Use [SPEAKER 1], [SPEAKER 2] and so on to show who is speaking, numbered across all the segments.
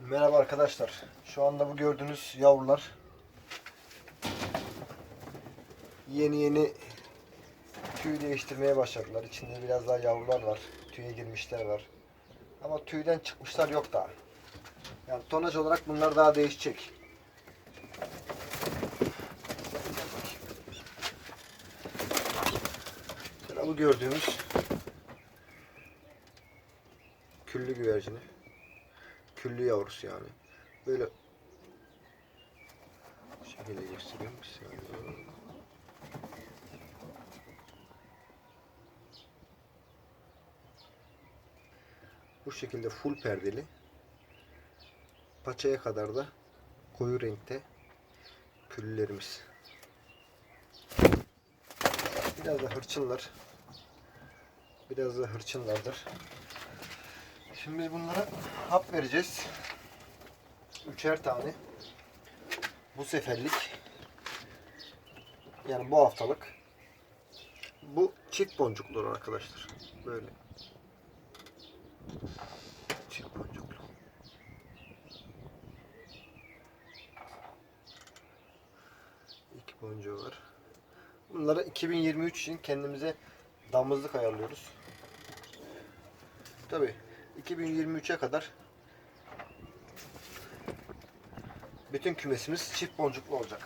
[SPEAKER 1] Merhaba arkadaşlar. Şu anda bu gördüğünüz yavrular yeni yeni tüy değiştirmeye başladılar. İçinde biraz daha yavrular var. Tüye girmişler var. Ama tüyden çıkmışlar yok daha. Yani tonaj olarak bunlar daha değişecek. Mesela bu gördüğümüz küllü güvercini. Küllü yavrusu yani. Böyle şekilde gösteriyorum. Bir saniye. Bu şekilde full perdeli. Paçaya kadar da koyu renkte küllülerimiz. Biraz da hırçınlar. Biraz da hırçınlardır. Şimdi biz bunlara hap vereceğiz. Üçer tane. Bu seferlik. Yani bu haftalık. Bu çift boncuklu arkadaşlar. Böyle. Çift boncuklu. İki boncuğu var. Bunları 2023 için kendimize damızlık ayarlıyoruz. Tabii 2023'e kadar bütün kümesimiz çift boncuklu olacak.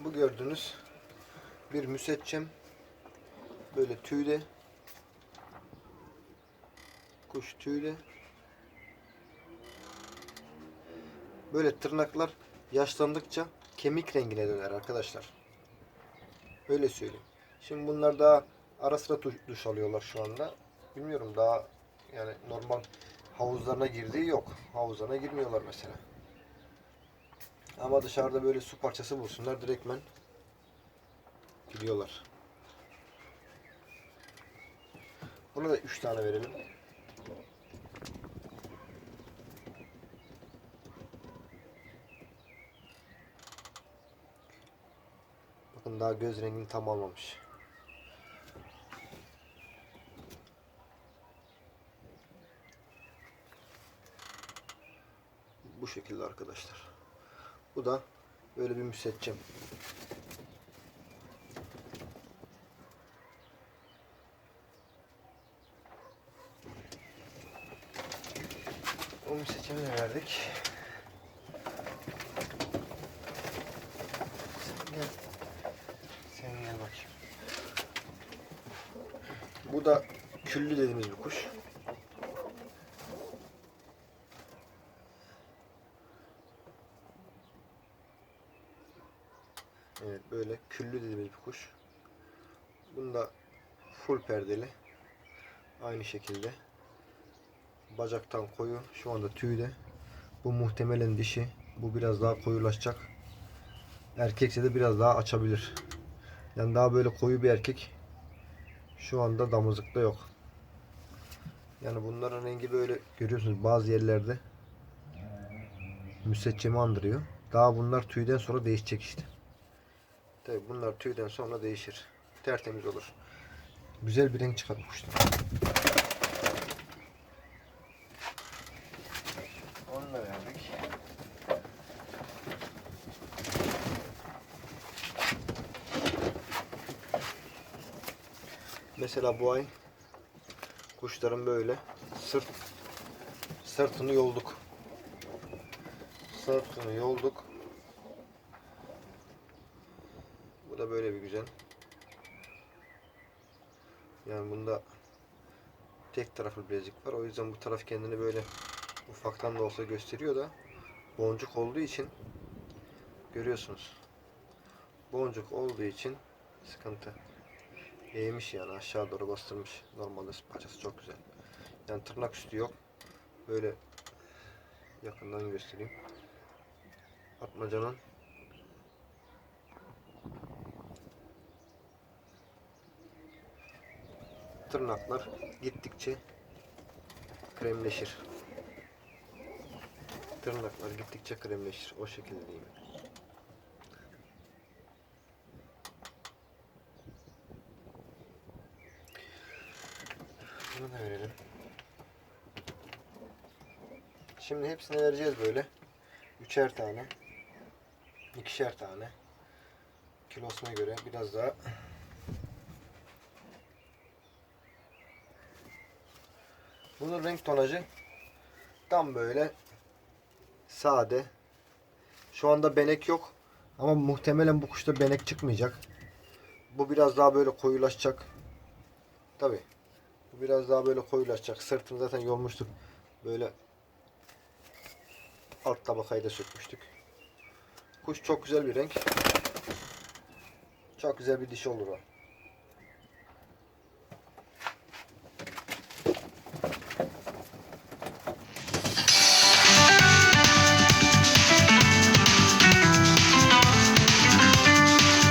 [SPEAKER 1] Bu gördüğünüz bir müseccem böyle tüyde kuş tüyde böyle tırnaklar yaşlandıkça kemik rengine döner arkadaşlar. Öyle söyleyeyim. Şimdi bunlar daha ara sıra duş alıyorlar şu anda. Bilmiyorum daha yani normal havuzlarına girdiği yok. Havuzlarına girmiyorlar mesela. Ama dışarıda böyle su parçası bulsunlar direktmen gidiyorlar. Buna da 3 tane verelim. Bakın daha göz rengini tam almamış. Bu şekilde arkadaşlar. Bu da böyle bir müseccem. O müseccemi de verdik. Gel. Sen gel bakayım. Bu da küllü dediğimiz bir kuş. Evet böyle küllü dediğimiz bir kuş. Bunda full perdeli. Aynı şekilde. Bacaktan koyu. Şu anda tüyde. Bu muhtemelen dişi. Bu biraz daha koyulaşacak. Erkekse de biraz daha açabilir. Yani daha böyle koyu bir erkek şu anda damızlıkta yok. Yani bunların rengi böyle görüyorsunuz bazı yerlerde müseccemi andırıyor. Daha bunlar tüyden sonra değişecek işte. Tabi bunlar tüyden sonra değişir. Tertemiz olur. Güzel bir renk çıkar kuştan. Onu da verdik. Mesela bu ay kuşların böyle sırt sırtını yolduk. Sırtını yolduk. Bu da böyle bir güzel. Yani bunda tek taraflı bilezik var. O yüzden bu taraf kendini böyle ufaktan da olsa gösteriyor da boncuk olduğu için görüyorsunuz. Boncuk olduğu için sıkıntı. Eğmiş yani aşağı doğru bastırmış. Normalde paçası çok güzel. Yani tırnak üstü yok. Böyle yakından göstereyim. Atmacanın tırnaklar gittikçe kremleşir. Tırnaklar gittikçe kremleşir. O şekilde diyeyim. Şunu da verelim. Şimdi hepsini vereceğiz böyle. Üçer tane. ikişer tane. Kilosuna göre biraz daha Bunun renk tonajı tam böyle sade. Şu anda benek yok. Ama muhtemelen bu kuşta benek çıkmayacak. Bu biraz daha böyle koyulaşacak. Tabi. Bu biraz daha böyle koyulaşacak. Sırtını zaten yolmuştuk. Böyle alt tabakayı da sökmüştük. Kuş çok güzel bir renk. Çok güzel bir dişi olur o.